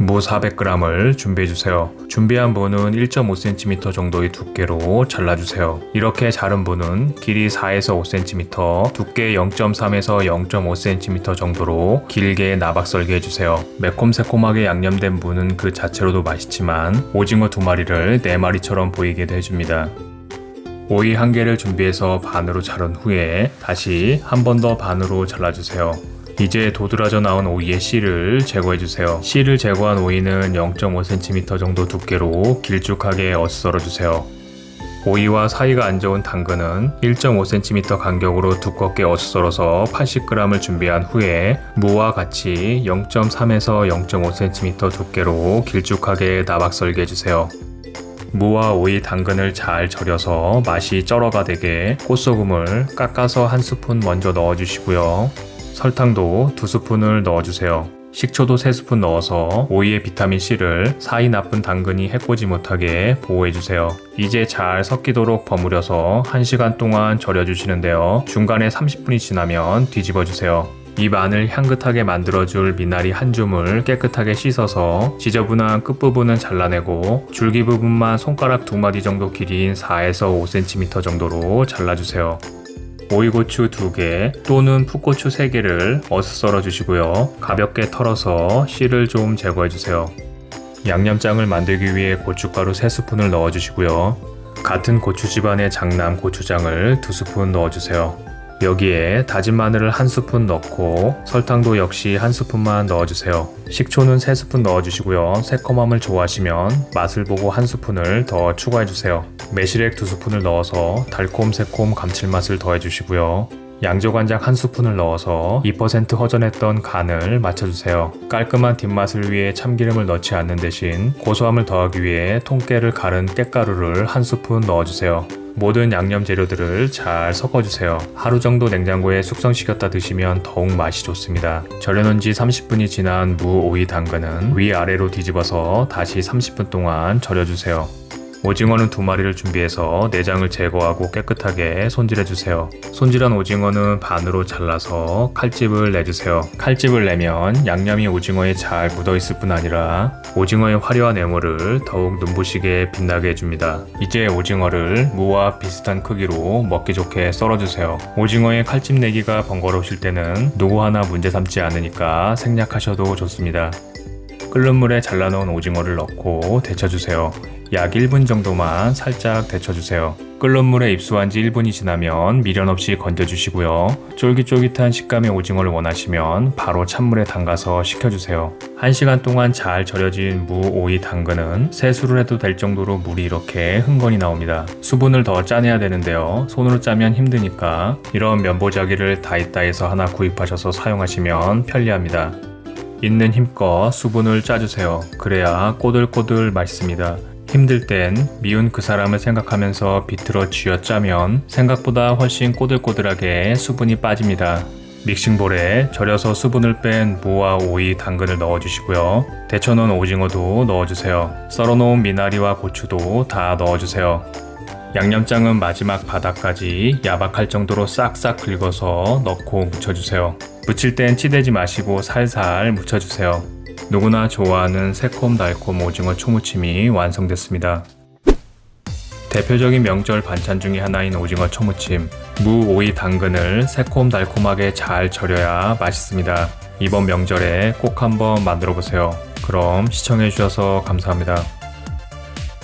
무 400g을 준비해주세요. 준비한 무는 1.5cm 정도의 두께로 잘라주세요. 이렇게 자른 무는 길이 4에서 5cm, 두께 0.3에서 0.5cm 정도로 길게 나박 썰기해주세요. 매콤새콤하게 양념된 무는 그 자체로도 맛있지만 오징어 두 마리를 네 마리처럼 보이게도 해줍니다. 오이 한 개를 준비해서 반으로 자른 후에 다시 한 번 더 반으로 잘라주세요. 이제 도드라져 나온 오이의 씨를 제거해주세요. 씨를 제거한 오이는 0.5cm 정도 두께로 길쭉하게 어슷 썰어주세요. 오이와 사이가 안 좋은 당근은 1.5cm 간격으로 두껍게 어슷 썰어서 80g을 준비한 후에 무와 같이 0.3에서 0.5cm 두께로 길쭉하게 나박 썰게 해주세요. 무와 오이 당근을 잘 절여서 맛이 쩔어가 되게 꽃소금을 깎아서 한 스푼 먼저 넣어주시고요. 설탕도 두 스푼을 넣어주세요. 식초도 3스푼 넣어서 오이의 비타민C를 사이 나쁜 당근이 해코지 못하게 보호해주세요. 이제 잘 섞이도록 버무려서 1시간 동안 절여주시는데요. 중간에 30분이 지나면 뒤집어주세요. 입 안을 향긋하게 만들어줄 미나리 한 줌을 깨끗하게 씻어서 지저분한 끝부분은 잘라내고 줄기 부분만 손가락 두 마디 정도 길이인 4에서 5cm 정도로 잘라주세요. 오이고추 2개 또는 풋고추 3개를 어슷 썰어 주시고요. 가볍게 털어서 씨를 좀 제거해 주세요. 양념장을 만들기 위해 고춧가루 3스푼을 넣어 주시고요. 같은 고추 집안의 장남 고추장을 2스푼 넣어 주세요. 여기에 다진 마늘을 한 스푼 넣고 설탕도 역시 한 스푼만 넣어주세요. 식초는 3스푼 넣어주시고요. 새콤함을 좋아하시면 맛을 보고 한 스푼을 더 추가해주세요. 매실액 2스푼을 넣어서 달콤 새콤 감칠맛을 더해주시고요. 양조간장 한 스푼을 넣어서 2% 허전했던 간을 맞춰주세요. 깔끔한 뒷맛을 위해 참기름을 넣지 않는 대신 고소함을 더하기 위해 통깨를 갈은 깻가루를 한 스푼 넣어주세요. 모든 양념 재료들을 잘 섞어주세요. 하루 정도 냉장고에 숙성시켰다 드시면 더욱 맛이 좋습니다. 절여놓은 지 30분이 지난 무, 오이, 당근은 위아래로 뒤집어서 다시 30분 동안 절여주세요. 오징어는 두 마리를 준비해서 내장을 제거하고 깨끗하게 손질해 주세요. 손질한 오징어는 반으로 잘라서 칼집을 내주세요. 칼집을 내면 양념이 오징어에 잘 묻어 있을 뿐 아니라 오징어의 화려한 외모를 더욱 눈부시게 빛나게 해줍니다. 이제 오징어를 무와 비슷한 크기로 먹기 좋게 썰어주세요. 오징어의 칼집 내기가 번거로우실 때는 누구 하나 문제 삼지 않으니까 생략하셔도 좋습니다. 끓는 물에 잘라놓은 오징어를 넣고 데쳐주세요. 약 1분 정도만 살짝 데쳐주세요. 끓는 물에 입수한 지 1분이 지나면 미련 없이 건져주시고요. 쫄깃쫄깃한 식감의 오징어를 원하시면 바로 찬물에 담가서 식혀주세요. 1시간 동안 잘 절여진 무, 오이, 당근은 세수를 해도 될 정도로 물이 이렇게 흥건히 나옵니다. 수분을 더 짜내야 되는데요. 손으로 짜면 힘드니까 이런 면보자기를 다이다에서 하나 구입하셔서 사용하시면 편리합니다. 있는 힘껏 수분을 짜주세요. 그래야 꼬들꼬들 맛있습니다. 힘들 땐 미운 그 사람을 생각하면서 비틀어 쥐어 짜면 생각보다 훨씬 꼬들꼬들하게 수분이 빠집니다. 믹싱볼에 절여서 수분을 뺀 무와 오이, 당근을 넣어주시고요. 데쳐놓은 오징어도 넣어주세요. 썰어놓은 미나리와 고추도 다 넣어주세요. 양념장은 마지막 바닥까지 야박할 정도로 싹싹 긁어서 넣고 묻혀주세요. 묻힐 땐 치대지 마시고 살살 묻혀주세요. 누구나 좋아하는 새콤달콤 오징어 초무침이 완성됐습니다. 대표적인 명절 반찬 중의 하나인 오징어 초무침. 무, 오이, 당근을 새콤달콤하게 잘 절여야 맛있습니다. 이번 명절에 꼭 한번 만들어 보세요. 그럼 시청해주셔서 감사합니다.